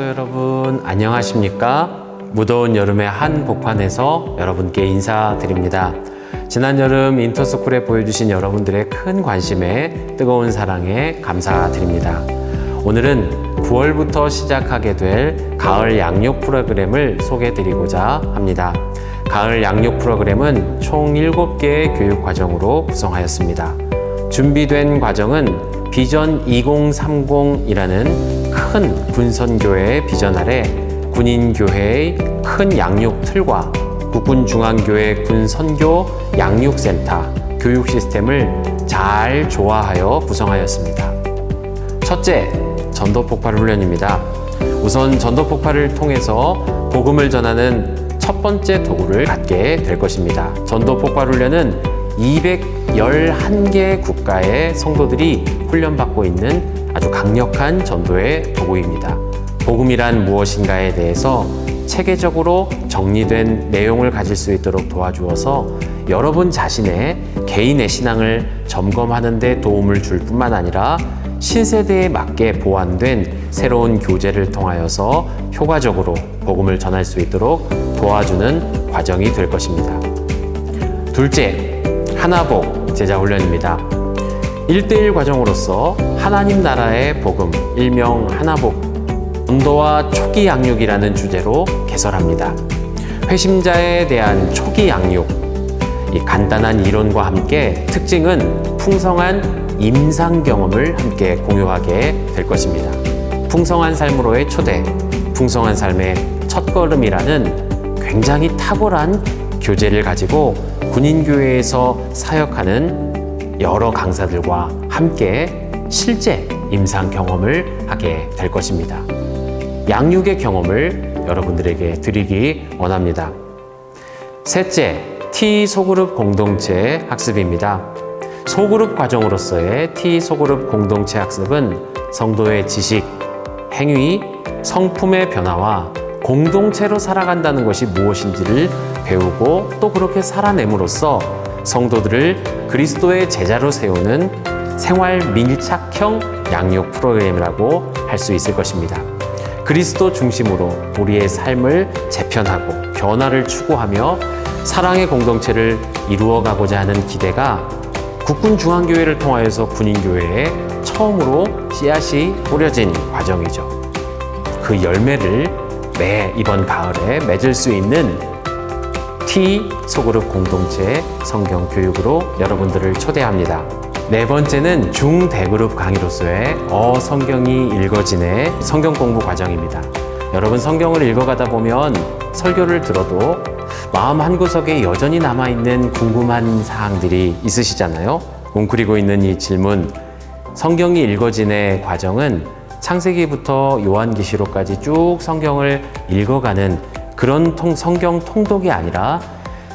성도 여러분 안녕하십니까? 무더운 여름의 한 복판에서 여러분께 인사드립니다. 지난 여름 인터스쿨에 보여주신 여러분들의 큰 관심에 뜨거운 사랑에 감사드립니다. 오늘은 9월부터 시작하게 될 가을 양육 프로그램을 소개드리고자 합니다. 가을 양육 프로그램은 총 7개의 교육 과정으로 구성하였습니다. 준비된 과정은 비전 2030이라는 큰 군선교회의 비전 아래 군인교회의 큰 양육 틀과 국군중앙교회 군선교 양육센터 교육 시스템을 잘 조화하여 구성하였습니다. 첫째, 전도 폭발 훈련입니다. 우선 전도 폭발을 통해서 복음을 전하는 첫 번째 도구를 갖게 될 것입니다. 전도 폭발 훈련은 211개 국가의 성도들이 훈련받고 있는 아주 강력한 전도의 도구입니다. 복음이란 무엇인가에 대해서 체계적으로 정리된 내용을 가질 수 있도록 도와주어서 여러분 자신의 개인의 신앙을 점검하는 데 도움을 줄 뿐만 아니라 신세대에 맞게 보완된 새로운 교재를 통하여서 효과적으로 복음을 전할 수 있도록 도와주는 과정이 될 것입니다. 둘째, 하나복 제자 훈련입니다. 1대1 과정으로서 하나님 나라의 복음, 일명 하나복, 전도와 초기 양육이라는 주제로 개설합니다. 회심자에 대한 초기 양육, 이 간단한 이론과 함께 특징은 풍성한 임상 경험을 함께 공유하게 될 것입니다. 풍성한 삶으로의 초대, 풍성한 삶의 첫걸음이라는 굉장히 탁월한 교재를 가지고 군인교회에서 사역하는 여러 강사들과 함께 실제 임상 경험을 하게 될 것입니다. 양육의 경험을 여러분들에게 드리기 원합니다. 셋째, T 소그룹 공동체 학습입니다. 소그룹 과정으로서의 T 소그룹 공동체 학습은 성도의 지식, 행위, 성품의 변화와 공동체로 살아간다는 것이 무엇인지를 배우고 또 그렇게 살아냄으로써 성도들을 그리스도의 제자로 세우는 생활 밀착형 양육 프로그램이라고 할 수 있을 것입니다. 그리스도 중심으로 우리의 삶을 재편하고 변화를 추구하며 사랑의 공동체를 이루어가고자 하는 기대가 국군 중앙교회를 통하여서 군인교회에 처음으로 씨앗이 뿌려진 과정이죠. 그 열매를 매 이번 가을에 맺을 수 있는 T 소그룹 공동체 성경 교육으로 여러분들을 초대합니다. 네 번째는 중대그룹 강의로서의 어 성경이 읽어지네 성경 공부 과정입니다. 여러분 성경을 읽어가다 보면 설교를 들어도 마음 한구석에 여전히 남아있는 궁금한 사항들이 있으시잖아요. 웅크리고 있는 이 질문, 성경이 읽어지네 과정은 창세기부터 요한계시록까지 쭉 성경을 읽어가는 그런 통, 성경 통독이 아니라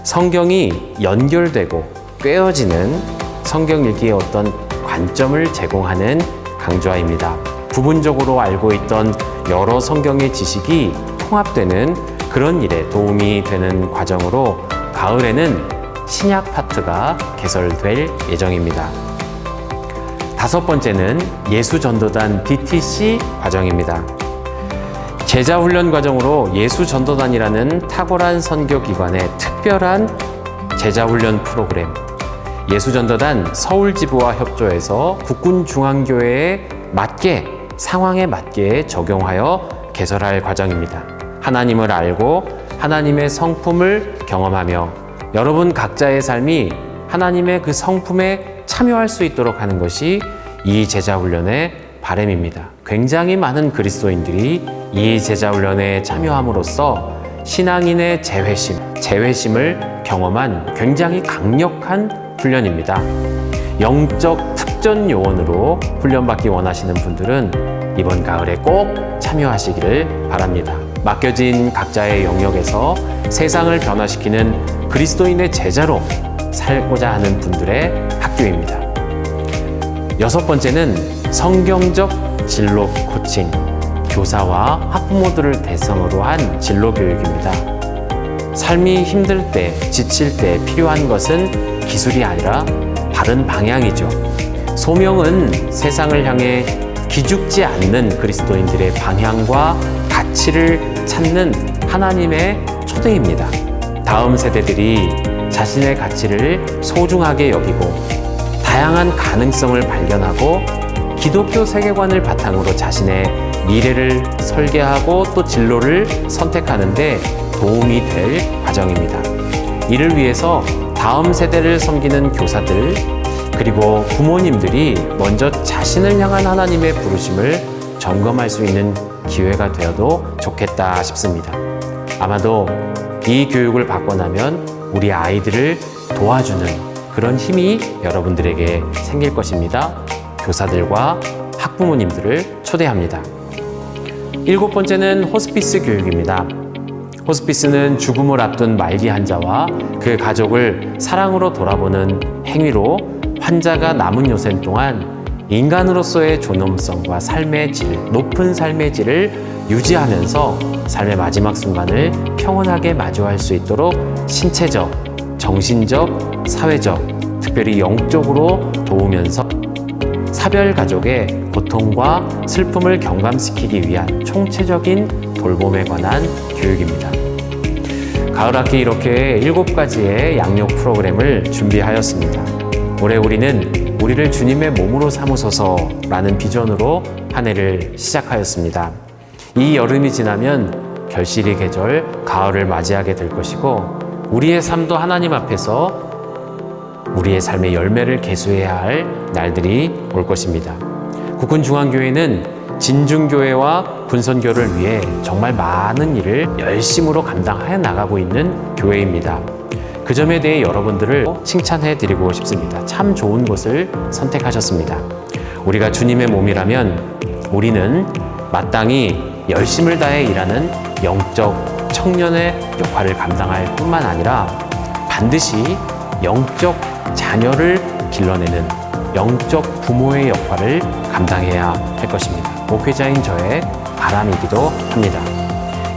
성경이 연결되고 꿰어지는 성경 읽기의 어떤 관점을 제공하는 강좌입니다. 부분적으로 알고 있던 여러 성경의 지식이 통합되는 그런 일에 도움이 되는 과정으로 가을에는 신약 파트가 개설될 예정입니다. 다섯 번째는 예수전도단 DTC 과정입니다. 제자 훈련 과정으로 예수전도단이라는 탁월한 선교기관의 특별한 제자 훈련 프로그램 예수전도단 서울지부와 협조해서 국군중앙교회에 맞게 상황에 맞게 적용하여 개설할 과정입니다. 하나님을 알고 하나님의 성품을 경험하며 여러분 각자의 삶이 하나님의 그 성품에 참여할 수 있도록 하는 것이 이 제자훈련의 바램입니다. 굉장히 많은 그리스도인들이 이 제자훈련에 참여함으로써 신앙인의 재회심, 재회심을 경험한 굉장히 강력한 훈련입니다. 영적 특전 요원으로 훈련받기 원하시는 분들은 이번 가을에 꼭 참여하시기를 바랍니다. 맡겨진 각자의 영역에서 세상을 변화시키는 그리스도인의 제자로 살고자 하는 분들의 학교입니다. 여섯 번째는 성경적 진로 코칭, 교사와 학부모들을 대상으로 한 진로 교육입니다. 삶이 힘들 때, 지칠 때 필요한 것은 기술이 아니라 바른 방향이죠. 소명은 세상을 향해 기죽지 않는 그리스도인들의 방향과 가치를 찾는 하나님의 초대입니다. 다음 세대들이 자신의 가치를 소중하게 여기고 다양한 가능성을 발견하고 기독교 세계관을 바탕으로 자신의 미래를 설계하고 또 진로를 선택하는데 도움이 될 과정입니다. 이를 위해서 다음 세대를 섬기는 교사들 그리고 부모님들이 먼저 자신을 향한 하나님의 부르심을 점검할 수 있는 기회가 되어도 좋겠다 싶습니다. 아마도 이 교육을 받고 나면 우리 아이들을 도와주는 그런 힘이 여러분들에게 생길 것입니다. 교사들과 학부모님들을 초대합니다. 일곱 번째는 호스피스 교육입니다. 호스피스는 죽음을 앞둔 말기 환자와 그 가족을 사랑으로 돌아보는 행위로 환자가 남은 요생 동안 인간으로서의 존엄성과 삶의 질, 높은 삶의 질을 유지하면서 삶의 마지막 순간을 평온하게 마주할 수 있도록 신체적, 정신적, 사회적, 특별히 영적으로 도우면서 사별 가족의 고통과 슬픔을 경감시키기 위한 총체적인 돌봄에 관한 교육입니다. 가을 학기 이렇게 일곱 가지의 양육 프로그램을 준비하였습니다. 올해 우리는 우리를 주님의 몸으로 삼으소서라는 비전으로 한 해를 시작하였습니다. 이 여름이 지나면 결실의 계절 가을을 맞이하게 될 것이고 우리의 삶도 하나님 앞에서 우리의 삶의 열매를 개수해야 할 날들이 올 것입니다. 국군중앙교회는 진중교회와 군선교를 위해 정말 많은 일을 열심으로 감당해 나가고 있는 교회입니다. 그 점에 대해 여러분들을 칭찬해 드리고 싶습니다. 참 좋은 곳을 선택하셨습니다. 우리가 주님의 몸이라면 우리는 마땅히 열심을 다해 일하는 영적 청년의 역할을 감당할 뿐만 아니라 반드시 영적 자녀를 길러내는 영적 부모의 역할을 감당해야 할 것입니다. 목회자인 저의 바람이기도 합니다.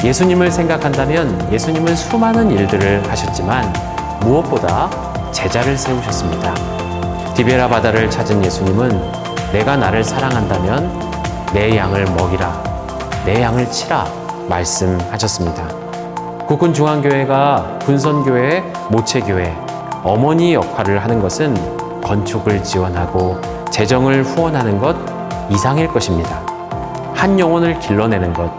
예수님을 생각한다면 예수님은 수많은 일들을 하셨지만 무엇보다 제자를 세우셨습니다. 디베라 바다를 찾은 예수님은 내가 나를 사랑한다면 내 양을 먹이라, 내 양을 치라 말씀하셨습니다. 국군중앙교회가 군선교회, 모체교회, 어머니 역할을 하는 것은 건축을 지원하고 재정을 후원하는 것 이상일 것입니다. 한 영혼을 길러내는 것,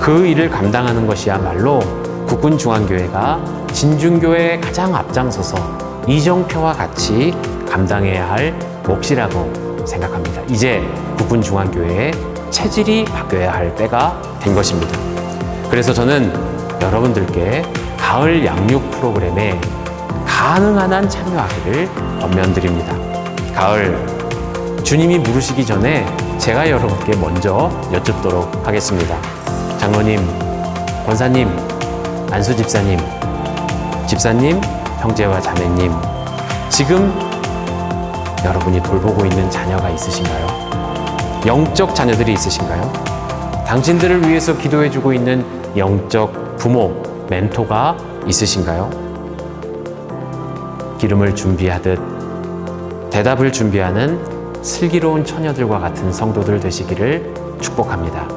그 일을 감당하는 것이야말로 국군중앙교회가 진중교회에 가장 앞장서서 이정표와 같이 감당해야 할 몫이라고 생각합니다. 이제 국군중앙교회의 체질이 바뀌어야 할 때가 된 것입니다. 그래서 저는 여러분들께 가을 양육 프로그램에 가능한 한 참여하기를 권면드립니다. 가을 주님이 물으시기 전에 제가 여러분께 먼저 여쭙도록 하겠습니다. 장로님, 권사님, 안수 집사님, 집사님, 형제와 자매님, 지금 여러분이 돌보고 있는 자녀가 있으신가요? 영적 자녀들이 있으신가요? 당신들을 위해서 기도해주고 있는 영적 부모, 멘토가 있으신가요? 기름을 준비하듯 대답을 준비하는 슬기로운 처녀들과 같은 성도들 되시기를 축복합니다.